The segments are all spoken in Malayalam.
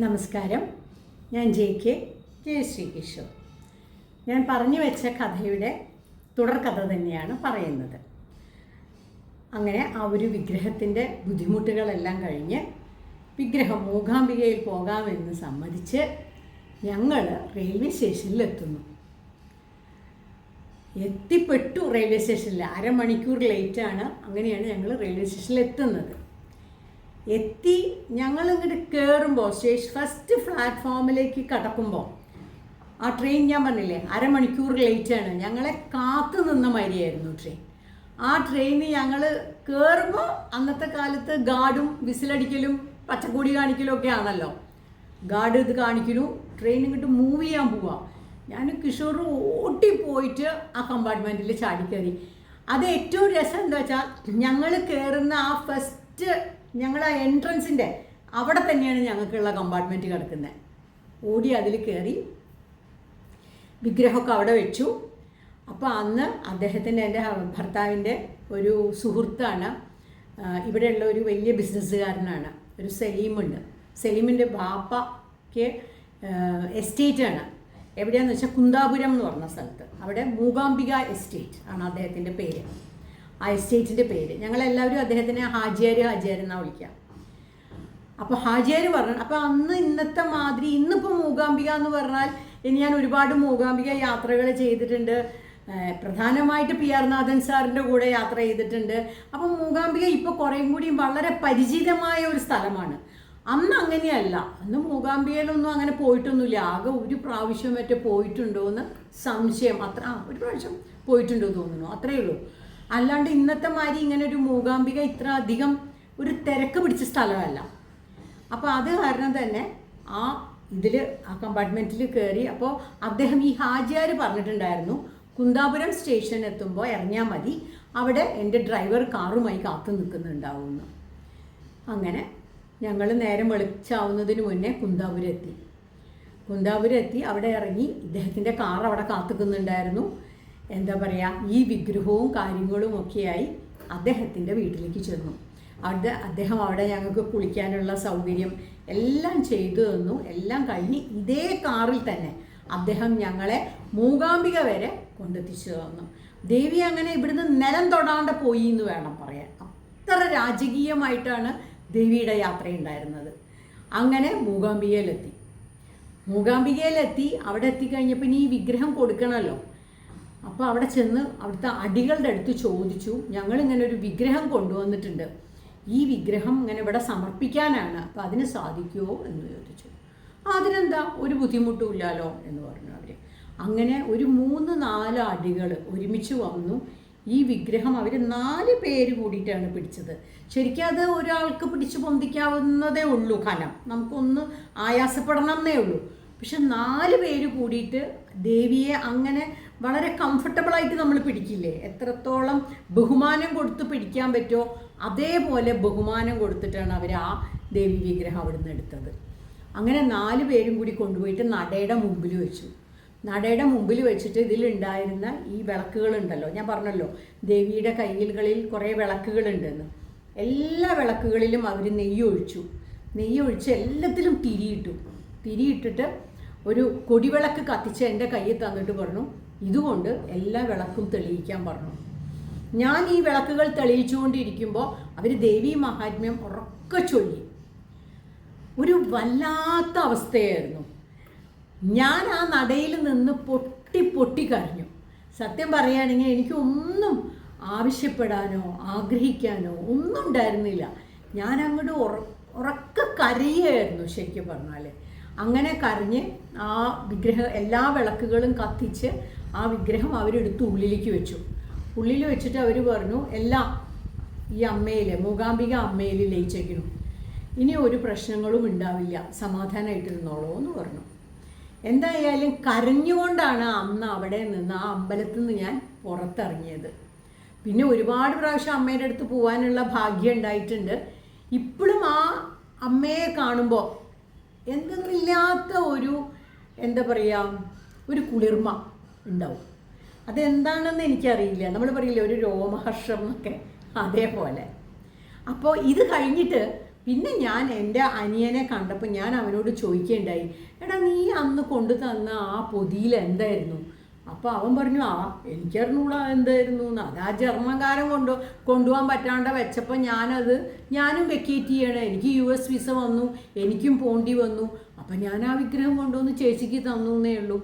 നമസ്കാരം. ഞാൻ ജെ കെ. ജയ ശ്രീകിഷോർ ഞാൻ പറഞ്ഞു വെച്ച കഥയുടെ തുടർക്കഥ തന്നെയാണ് പറയുന്നത്. അങ്ങനെ ആ ഒരു വിഗ്രഹത്തിന്റെ ബുദ്ധിമുട്ടുകളെല്ലാം കഴിഞ്ഞ് വിഗ്രഹം മൂകാംബികയിൽ പോകാമെന്ന് സമ്മതിച്ച് ഞങ്ങൾ റെയിൽവേ സ്റ്റേഷനിൽ എത്തുന്നു എത്തിപ്പെട്ടു റെയിൽവേ സ്റ്റേഷനിൽ അരമണിക്കൂർ ലേറ്റാണ് അങ്ങനെയാണ് ഞങ്ങൾ റെയിൽവേ സ്റ്റേഷനിൽ എത്തുന്നത് എത്തി ഞങ്ങൾ ഇങ്ങോട്ട് കയറുമ്പോൾ സ്റ്റേഷൻ ഫസ്റ്റ് പ്ലാറ്റ്ഫോമിലേക്ക് കടക്കുമ്പോൾ ആ ട്രെയിൻ ഞാൻ പറഞ്ഞില്ലേ അരമണിക്കൂർ ലേറ്റാണ് ഞങ്ങളെ കാത്തു നിന്ന മാതിരിയായിരുന്നു ട്രെയിൻ ആ ട്രെയിൻ ഞങ്ങൾ കയറുമ്പോൾ അന്നത്തെ കാലത്ത് ഗാർഡും വിസിലടിക്കലും പച്ചക്കൂടി കാണിക്കലും ഒക്കെ ആണല്ലോ. ഗാർഡ് ഇത് കാണിക്കലും ട്രെയിൻ ഇങ്ങോട്ട് മൂവ് ചെയ്യാൻ പോവാം. ഞാൻ കിഷോർ ഓട്ടിപ്പോയിട്ട് ആ കമ്പാർട്ട്മെന്റിൽ ചാടിക്കയറി അത് ഏറ്റവും രസം എന്താ വെച്ചാൽ ഞങ്ങൾ കയറുന്ന ആ ഫസ്റ്റ് ഞങ്ങൾ ആ എൻട്രൻസിന്റെ അവിടെ തന്നെയാണ് ഞങ്ങൾക്കുള്ള കമ്പാർട്ട്മെന്റ് കിടക്കുന്നത് ഓടി അതിൽ കയറി വിഗ്രഹമൊക്കെ അവിടെ വെച്ചു. അപ്പോൾ അന്ന് അദ്ദേഹത്തിന്റെ എന്റെ ഭർത്താവിന്റെ ഒരു സുഹൃത്താണ് ഇവിടെയുള്ള ഒരു വലിയ ബിസിനസ്സുകാരനാണ് ഒരു സലീമുണ്ട്. സലീമിന്റെ ബാപ്പയ്ക്ക് എസ്റ്റേറ്റാണ് എവിടെയാണെന്ന് വെച്ചാൽ കുന്താപുരം എന്ന് പറഞ്ഞ സ്ഥലത്ത്. അവിടെ മൂകാംബിക എസ്റ്റേറ്റ് ആണ് അദ്ദേഹത്തിന്റെ പേര്. ആ എസ്റ്റേറ്റിന്റെ പേര്. ഞങ്ങളെല്ലാവരും അദ്ദേഹത്തിനെ ഹാജിയാർ ഹാജിയാർ എന്നാണ് വിളിക്കുക അപ്പോൾ ഹാജിയാർ പറഞ്ഞു അപ്പോൾ അന്ന് ഇന്നത്തെ മാതിരി ഇന്നിപ്പോൾ മൂകാംബിക എന്ന് പറഞ്ഞാൽ ഇനി ഞാൻ ഒരുപാട് മൂകാംബിക യാത്രകൾ ചെയ്തിട്ടുണ്ട്. പ്രധാനമായിട്ട് പി ആർ നാഥൻ സാറിന്റെ കൂടെ യാത്ര ചെയ്തിട്ടുണ്ട്. അപ്പം മൂകാംബിക ഇപ്പോൾ കുറേയും കൂടി വളരെ പരിചിതമായ ഒരു സ്ഥലമാണ്. അന്ന് അങ്ങനെയല്ല. അന്ന് മൂകാംബികയിലൊന്നും അങ്ങനെ പോയിട്ടൊന്നുമില്ല. ആകെ ഒരു പ്രാവശ്യം മറ്റേ പോയിട്ടുണ്ടോ എന്ന് സംശയം. അത്ര ആ ഒരു പ്രാവശ്യം പോയിട്ടുണ്ടോ തോന്നുന്നു. അത്രയേ ഉള്ളൂ. അല്ലാണ്ട് ഇന്നത്തെ മാതിരി ഇങ്ങനെ ഒരു മൂകാംബിക ഇത്ര അധികം ഒരു തിരക്ക് പിടിച്ച സ്ഥലമല്ല. അപ്പോൾ അത് കാരണം തന്നെ ആ ഇതിൽ ആ കമ്പാർട്ട്മെന്റിൽ കയറി അപ്പോൾ അദ്ദേഹം ഈ ഹാജിയാർ പറഞ്ഞിട്ടുണ്ടായിരുന്നു കുന്താപുരം സ്റ്റേഷൻ എത്തുമ്പോൾ ഇറങ്ങിയാൽ മതി അവിടെ എന്റെ ഡ്രൈവർ കാറുമായി കാത്തു നിൽക്കുന്നുണ്ടാവുമെന്ന് അങ്ങനെ ഞങ്ങൾ നേരം വെളിച്ചാവുന്നതിന് മുന്നേ കുന്താപുരം എത്തി കുന്താപുരം എത്തി അവിടെ ഇറങ്ങി ഇദ്ദേഹത്തിന്റെ കാർ അവിടെ കാത്തുക്കുന്നുണ്ടായിരുന്നു എന്താ പറയുക ഈ വിഗ്രഹവും കാര്യങ്ങളും ഒക്കെയായി അദ്ദേഹത്തിന്റെ വീട്ടിലേക്ക് ചെന്നു. അവിടെ അദ്ദേഹം അവിടെ ഞങ്ങൾക്ക് കുളിക്കാനുള്ള സൗകര്യം എല്ലാം ചെയ്തു തന്നു. എല്ലാം കഴിഞ്ഞ് ഇതേ കാറിൽ തന്നെ അദ്ദേഹം ഞങ്ങളെ മൂകാംബിക വരെ കൊണ്ടെത്തിച്ചു തന്നു. ദേവി അങ്ങനെ ഇവിടുന്ന് നിലം തൊടാണ്ട് പോയി എന്ന് വേണം പറയാൻ. അത്ര രാജകീയമായിട്ടാണ് ദേവിയുടെ യാത്ര ഉണ്ടായിരുന്നത്. അങ്ങനെ മൂകാംബികയിലെത്തി. മൂകാംബികയിലെത്തി അവിടെ എത്തിക്കഴിഞ്ഞപ്പോൾ ഇനി ഈ വിഗ്രഹം കൊടുക്കണമല്ലോ. അപ്പോൾ അവിടെ ചെന്ന് അവിടുത്തെ അടികളുടെ അടുത്ത് ചോദിച്ചു. ഞങ്ങളിങ്ങനെ ഒരു വിഗ്രഹം കൊണ്ടുവന്നിട്ടുണ്ട്. ഈ വിഗ്രഹം ഇങ്ങനെ ഇവിടെ സമർപ്പിക്കാനാണ് അപ്പോൾ അതിന് സാധിക്കുമോ എന്ന് ചോദിച്ചു. അതിനെന്താ? ഒരു ബുദ്ധിമുട്ടുമില്ലല്ലോ എന്ന് പറഞ്ഞു അവർ അങ്ങനെ ഒരു മൂന്ന് നാല് അടികൾ ഒരുമിച്ച് വന്നു. ഈ വിഗ്രഹം അവർ നാല് പേര് കൂടിയിട്ടാണ് പിടിച്ചത്. ശരിക്കും അത് ഒരാൾക്ക് പിടിച്ച് പൊന്തിക്കാവുന്നതേ ഉള്ളൂ കനം. നമുക്കൊന്ന് ആയാസപ്പെടണം എന്നേ ഉള്ളൂ. പക്ഷെ നാല് പേര് കൂടിയിട്ട് ദേവിയെ അങ്ങനെ വളരെ കംഫർട്ടബിളായിട്ട് നമ്മൾ പിടിക്കില്ലേ? എത്രത്തോളം ബഹുമാനം കൊടുത്ത് പിടിക്കാൻ പറ്റുമോ അതേപോലെ ബഹുമാനം കൊടുത്തിട്ടാണ് അവർ ആ ദേവി വിഗ്രഹം അവിടെ നിന്ന് എടുത്തത്. അങ്ങനെ നാല് പേരും കൂടി കൊണ്ടുപോയിട്ട് നടയുടെ മുമ്പിൽ വെച്ചു. നടയുടെ മുമ്പിൽ വെച്ചിട്ട് ഇതിലുണ്ടായിരുന്ന ഈ വിളക്കുകളുണ്ടല്ലോ ഞാൻ പറഞ്ഞല്ലോ ദേവിയുടെ കയ്യിലുകളിൽ കുറേ വിളക്കുകളുണ്ടെന്ന്. എല്ലാ വിളക്കുകളിലും അവർ നെയ്യ് ഒഴിച്ചു നെയ്യ് ഒഴിച്ച് എല്ലാത്തിലും തിരിയിട്ടു. തിരിയിട്ടിട്ട് ഒരു കൊടിവിളക്ക് കത്തിച്ച് എന്റെ കയ്യിൽ തന്നിട്ട് പറഞ്ഞു ഇതുകൊണ്ട് എല്ലാ വിളക്കും തെളിയിക്കാൻ പറഞ്ഞു. ഞാൻ ഈ വിളക്കുകൾ തെളിയിച്ചുകൊണ്ടിരിക്കുമ്പോൾ അവർ ദേവി മഹാത്മ്യം ഉറക്കെ ചൊല്ലി. ഒരു വല്ലാത്ത അവസ്ഥയായിരുന്നു. ഞാൻ ആ നടയിൽ നിന്ന് പൊട്ടി പൊട്ടി കരഞ്ഞു. സത്യം പറയുകയാണെങ്കിൽ എനിക്കൊന്നും ആവശ്യപ്പെടാനോ ആഗ്രഹിക്കാനോ ഒന്നും ഉണ്ടായിരുന്നില്ല. ഞാൻ അങ്ങോട്ട് ഉറ ഉറക്ക കരയായിരുന്നു ശരിക്കും പറഞ്ഞാൽ അങ്ങനെ കരഞ്ഞ് ആ വിഗ്രഹം എല്ലാ വിളക്കുകളും കത്തിച്ച് ആ വിഗ്രഹം അവരെടുത്ത് ഉള്ളിലേക്ക് വെച്ചു. ഉള്ളിൽ വെച്ചിട്ട് അവർ പറഞ്ഞു എല്ലാം ഈ അമ്മയിൽ മൂകാംബിക അമ്മയിൽ ലയിച്ചേക്കണം. ഇനി ഒരു പ്രശ്നങ്ങളും ഉണ്ടാവില്ല സമാധാനമായിട്ട് നിന്നോളൂ എന്ന് പറഞ്ഞു. എന്തായാലും കരഞ്ഞുകൊണ്ടാണ് അന്ന് അവിടെ നിന്ന് ആ അമ്പലത്തിൽ നിന്ന് ഞാൻ പുറത്തിറങ്ങിയത്. പിന്നെ ഒരുപാട് പ്രാവശ്യം അമ്മയുടെ അടുത്ത് പോകാനുള്ള ഭാഗ്യം ഉണ്ടായിട്ടുണ്ട്. ഇപ്പോഴും ആ അമ്മയെ കാണുമ്പോൾ എന്തെന്നില്ലാത്ത ഒരു എന്താ പറയുക ഒരു കുളിർമ ഉണ്ടാവും. അതെന്താണെന്ന് എനിക്കറിയില്ല. നമ്മൾ പറയില്ലേ ഒരു രോമഹർഷം എന്നൊക്കെ. അതേപോലെ. അപ്പോൾ ഇത് കഴിഞ്ഞിട്ട് പിന്നെ ഞാൻ എന്റെ അനിയനെ കണ്ടപ്പോൾ ഞാൻ അവനോട് ചോദിക്കേണ്ടായി എടാ നീ അന്ന് കൊണ്ടു തന്ന ആ പൊതിയിൽ എന്തായിരുന്നു? അപ്പോൾ അവൻ പറഞ്ഞു ആ എനിക്കറിഞ്ഞൂടാ എന്തായിരുന്നു എന്ന്. അത് ആ ജർമ്മൻകാരൻ കൊണ്ടു കൊണ്ടുപോകാൻ പറ്റാണ്ട് വെച്ചപ്പോൾ ഞാനത് ഞാനും വെക്കേറ്റ് ചെയ്യണം. എനിക്ക് യു എസ് വിസ വന്നു എനിക്കും പോണ്ടി വന്നു. അപ്പം ഞാൻ ആ വിഗ്രഹം കൊണ്ടുവന്ന് ചേച്ചിക്ക് തന്നു എന്നേ ഉള്ളൂ.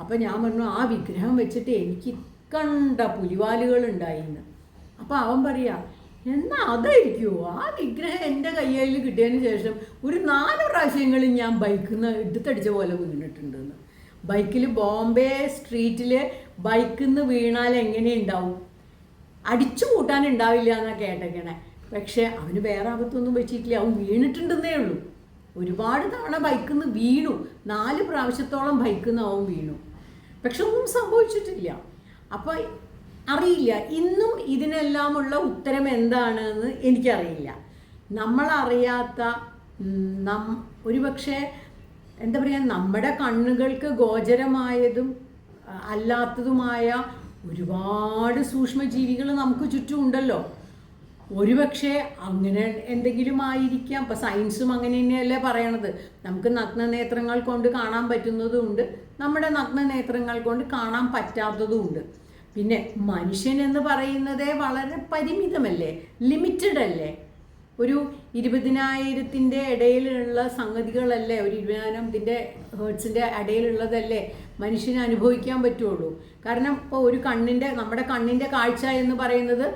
അപ്പം ഞാൻ പറഞ്ഞു ആ വിഗ്രഹം വെച്ചിട്ട് എനിക്ക് കണ്ട പുലിവാലുകൾ ഉണ്ടായിന്ന് അപ്പോൾ അവൻ പറയാ എന്നാ അതായിരിക്കുമോ ആ വിഗ്രഹം എന്റെ കയ്യിൽ കിട്ടിയതിന് ശേഷം ഒരു നാല് പ്രാവശ്യങ്ങളിൽ ഞാൻ ബൈക്കിൽ നിന്ന് എടുത്തടിച്ച പോലെ വീണിട്ടുണ്ടെന്ന് ബൈക്കിൽ ബോംബെ സ്ട്രീറ്റിൽ ബൈക്കിൽ നിന്ന് വീണാൽ എങ്ങനെ ഉണ്ടാവും അടിച്ചു കൂട്ടാൻ ഉണ്ടാവില്ല എന്നാണ് കേട്ടേക്കണേ. പക്ഷേ അവന് വേറെ അകത്തൊന്നും വെച്ചിട്ടില്ല അവൻ വീണിട്ടുണ്ടെന്നേ ഉള്ളൂ. ഒരുപാട് തവണ ബൈക്കിൽ നിന്ന് വീണു. നാല് പ്രാവശ്യത്തോളം ബൈക്കിൽ നിന്ന് അവൻ വീണു. പക്ഷെ ഒന്നും സംഭവിച്ചിട്ടില്ല. അപ്പോൾ അറിയില്ല. ഇന്നും ഇതിനെല്ലാമുള്ള ഉത്തരം എന്താണെന്ന് എനിക്കറിയില്ല. നമ്മളറിയാത്ത നം ഒരുപക്ഷെ എന്താ പറയുക നമ്മുടെ കണ്ണുകൾക്ക് ഗോചരമായതും അല്ലാത്തതുമായ ഒരുപാട് സൂക്ഷ്മജീവികൾ നമുക്ക് ചുറ്റും ഉണ്ടല്ലോ. ഒരുപക്ഷെ അങ്ങനെ എന്തെങ്കിലും ആയിരിക്കാം. ഇപ്പം സയൻസും അങ്ങനെ തന്നെയല്ലേ പറയണത്. നമുക്ക് നഗ്നനേത്രങ്ങൾ കൊണ്ട് കാണാൻ പറ്റുന്നതുമുണ്ട് നമ്മുടെ നഗ്നനേത്രങ്ങൾ കൊണ്ട് കാണാൻ പറ്റാത്തതുമുണ്ട് പിന്നെ മനുഷ്യൻ എന്ന് പറയുന്നതേ വളരെ പരിമിതമല്ലേ? ലിമിറ്റഡ് അല്ലേ ഒരു ഇരുപതിനായിരത്തിന്റെ ഇടയിലുള്ള സംഗതികളല്ലേ ഒരു ഇരുപതിനായിരത്തിന്റെ ഹേർട്സിന്റെ ഇടയിലുള്ളതല്ലേ മനുഷ്യന് അനുഭവിക്കാൻ പറ്റുള്ളൂ. കാരണം ഇപ്പോൾ ഒരു കണ്ണിന്റെ നമ്മുടെ കണ്ണിന്റെ കാഴ്ച എന്ന് പറയുന്നത്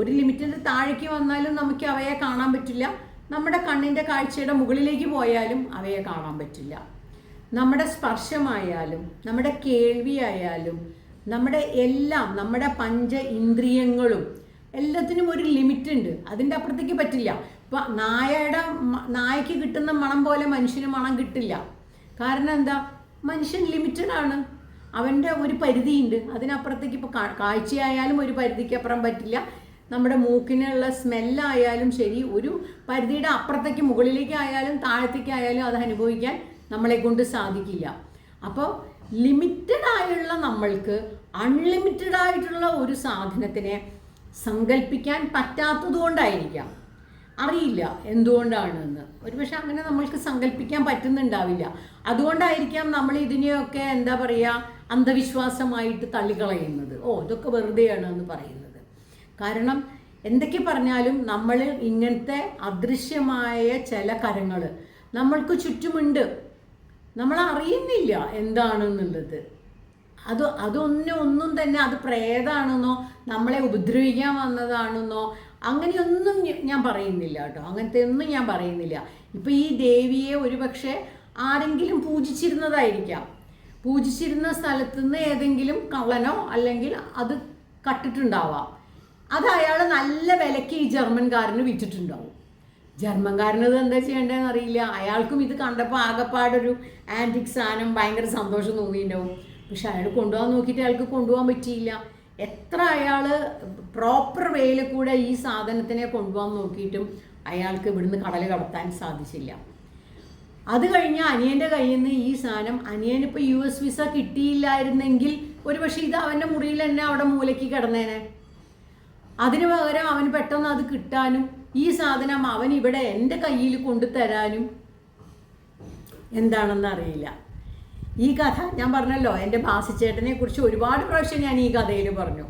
ഒരു ലിമിറ്റിന്റെ താഴേക്ക് വന്നാലും നമുക്ക് അവയെ കാണാൻ പറ്റില്ല. നമ്മുടെ കണ്ണിന്റെ കാഴ്ചയുടെ മുകളിലേക്ക് പോയാലും അവയെ കാണാൻ പറ്റില്ല. നമ്മുടെ സ്പർശമായാലും നമ്മുടെ കേൾവിയായാലും നമ്മുടെ എല്ലാം നമ്മുടെ പഞ്ച ഇന്ദ്രിയങ്ങളും എല്ലാത്തിനും ഒരു ലിമിറ്റ് ഉണ്ട്. അതിന്റെ അപ്പുറത്തേക്ക് പറ്റില്ല. ഇപ്പം നായയുടെ നായക്ക് കിട്ടുന്ന മണം പോലെ മനുഷ്യന് മണം കിട്ടില്ല. കാരണം എന്താ? മനുഷ്യൻ ലിമിറ്റഡ് ആണ്. അവന്റെ ഒരു പരിധിയുണ്ട്. അതിനപ്പുറത്തേക്ക് ഇപ്പോൾ കാഴ്ചയായാലും ഒരു പരിധിക്കപ്പുറം പറ്റില്ല. നമ്മുടെ മൂക്കിനുള്ള സ്മെല്ലായാലും ശരി ഒരു പരിധിയുടെ അപ്പുറത്തേക്ക് മുകളിലേക്കായാലും താഴത്തേക്കായാലും അത് അനുഭവിക്കാൻ നമ്മളെ കൊണ്ട് സാധിക്കില്ല. അപ്പോൾ ലിമിറ്റഡ് ആയുള്ള നമ്മൾക്ക് അൺലിമിറ്റഡ് ആയിട്ടുള്ള ഒരു സാധനത്തിനെ സങ്കല്പിക്കാൻ പറ്റാത്തത് കൊണ്ടായിരിക്കാം അറിയില്ല എന്തുകൊണ്ടാണെന്ന്. ഒരുപക്ഷെ അങ്ങനെ നമ്മൾക്ക് സങ്കല്പിക്കാൻ പറ്റുന്നുണ്ടാവില്ല. അതുകൊണ്ടായിരിക്കാം നമ്മൾ ഇതിനെയൊക്കെ എന്താ പറയുക അന്ധവിശ്വാസമായിട്ട് തള്ളിക്കളയുന്നത്. ഓ ഇതൊക്കെ വെറുതെയാണ് എന്ന് പറയുന്നത്. കാരണം എന്തൊക്കെ പറഞ്ഞാലും നമ്മൾ ഇങ്ങനത്തെ അദൃശ്യമായ ചില കരങ്ങൾ നമ്മൾക്ക് ചുറ്റുമുണ്ട്. നമ്മൾ അറിയുന്നില്ല എന്താണെന്നുള്ളത്. അത് അതൊന്നും ഒന്നും തന്നെ അത് പ്രേതാണെന്നോ നമ്മളെ ഉപദ്രവിക്കാൻ വന്നതാണെന്നോ അങ്ങനെയൊന്നും ഞാൻ പറയുന്നില്ല കേട്ടോ. അങ്ങനത്തെ ഒന്നും ഞാൻ പറയുന്നില്ല. ഇപ്പം ഈ ദേവിയെ ഒരുപക്ഷെ ആരെങ്കിലും പൂജിച്ചിരുന്നതായിരിക്കാം. പൂജിച്ചിരുന്ന സ്ഥലത്ത് നിന്ന് ഏതെങ്കിലും കള്ളനോ അല്ലെങ്കിൽ അത് കട്ടിട്ടുണ്ടാവാം. അത് അയാൾ നല്ല വിലയ്ക്ക് ഈ ജർമ്മൻകാരന് വിറ്റിട്ടുണ്ടാവും. ജർമ്മൻകാരന് ഇത് എന്താ ചെയ്യേണ്ടതെന്ന് അറിയില്ല. അയാൾക്കും ഇത് കണ്ടപ്പോൾ ആകെപ്പാടൊരു ആന്റിക് സാധനം ഭയങ്കര സന്തോഷം തോന്നിയിട്ടുണ്ടാവും. പക്ഷെ അയാൾ കൊണ്ടുപോകാൻ നോക്കിയിട്ട് അയാൾക്ക് കൊണ്ടുപോകാൻ പറ്റിയില്ല. എത്ര അയാൾ പ്രോപ്പർ വേയിൽ കൂടെ ഈ സാധനത്തിനെ കൊണ്ടുപോകാൻ നോക്കിയിട്ടും അയാൾക്ക് ഇവിടുന്ന് കടൽ കടത്താൻ സാധിച്ചില്ല. അത് കഴിഞ്ഞ് അനിയന്റെ കയ്യിൽ നിന്ന് ഈ സാധനം അനിയനിപ്പോൾ യു എസ് വിസ കിട്ടിയില്ലായിരുന്നെങ്കിൽ ഒരു പക്ഷേ ഇത് അവന്റെ മുറിയിൽ തന്നെ അവിടെ മൂലയ്ക്ക് കിടന്നേനെ. അതിന് പകരം അവന് പെട്ടെന്ന് അത് കിട്ടാനും ഈ സാധനം അവൻ ഇവിടെ എന്റെ കയ്യിൽ കൊണ്ടുതരാനും എന്താണെന്ന് അറിയില്ല. ഈ കഥ ഞാൻ പറഞ്ഞല്ലോ എന്റെ ബാസിച്ചേട്ടനെ കുറിച്ച് ഒരുപാട് പ്രാവശ്യം ഞാൻ ഈ കഥയിൽ പറഞ്ഞു.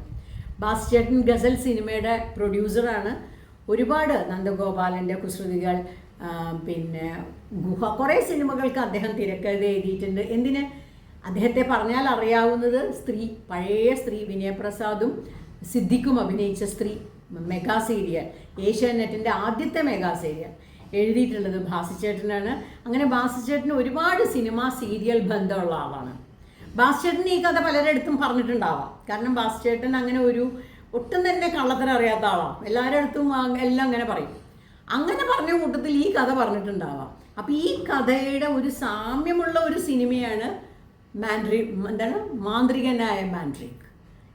ബാസിച്ചേട്ടൻ ഗസൽ സിനിമയുടെ പ്രൊഡ്യൂസറാണ് ഒരുപാട് നന്ദഗോപാലന്റെ കുസൃതികൾ പിന്നെ ഗുഹ കുറേ സിനിമകൾക്ക് അദ്ദേഹം തിരക്കഥ എഴുതിയിട്ടുണ്ട്. എന്തിന്? അദ്ദേഹത്തെ പറഞ്ഞാൽ അറിയാവുന്നത് സ്ത്രീ പഴയ സ്ത്രീ വിനയപ്രസാദും സിദ്ധിക്കും അഭിനയിച്ച സ്ത്രീ മെഗാ സീരിയൽ ഏഷ്യാനെറ്റിന്റെ ആദ്യത്തെ മെഗാ സീരിയൽ. എഴുതിയിട്ടുള്ളത് ഭാസിച്ചേട്ടനാണ്. അങ്ങനെ ഭാസിച്ചേട്ടന് ഒരുപാട് സിനിമ സീരിയൽ ബന്ധമുള്ള ആളാണ്. ഭാസിച്ചേട്ടൻ ഈ കഥ പലരിടത്തും പറഞ്ഞിട്ടുണ്ടാവാം. കാരണം ഭാസിച്ചേട്ടൻ അങ്ങനെ ഒരു ഒട്ടും തന്നെ കള്ളത്തരം അറിയാത്ത ആളാണ്. എല്ലാവരുടെ അടുത്തും എല്ലാം അങ്ങനെ പറയും. അങ്ങനെ പറഞ്ഞ കൂട്ടത്തിൽ ഈ കഥ പറഞ്ഞിട്ടുണ്ടാവാം. അപ്പം ഈ കഥയുടെ ഒരു സാമ്യമുള്ള ഒരു സിനിമയാണ് മാൻഡ്രി എന്താണ്? മാന്ത്രികനായ മാൻഡ്രിക്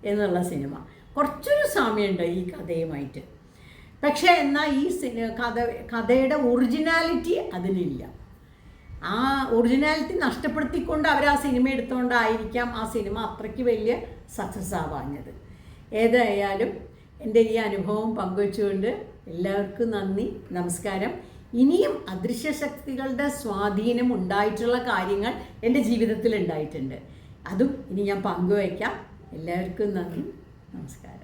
എന്നുള്ള സിനിമ. കുറച്ചൊരു സാമ്യമുണ്ട് ഈ കഥയുമായിട്ട്. പക്ഷേ എന്നാൽ ഈ കഥ കഥയുടെ ഒറിജിനാലിറ്റി അതിലില്ല. ആ ഒറിജിനാലിറ്റി നഷ്ടപ്പെടുത്തിക്കൊണ്ട് അവർ ആ സിനിമ എടുത്തുകൊണ്ടായിരിക്കാം ആ സിനിമ അത്രയ്ക്ക് വലിയ സക്സസ് ആവാഞ്ഞത് ഏതായാലും എന്റെ ഈ അനുഭവം പങ്കുവച്ചുകൊണ്ട് എല്ലാവർക്കും നന്ദി നമസ്കാരം. ഇനിയും അദൃശ്യ ശക്തികളുടെ സ്വാധീനം ഉണ്ടായിട്ടുള്ള കാര്യങ്ങൾ എന്റെ ജീവിതത്തിൽ ഉണ്ടായിട്ടുണ്ട് അതും ഇനി ഞാൻ പങ്കുവയ്ക്കാം എല്ലാവർക്കും നന്ദി നമസ്കാരം.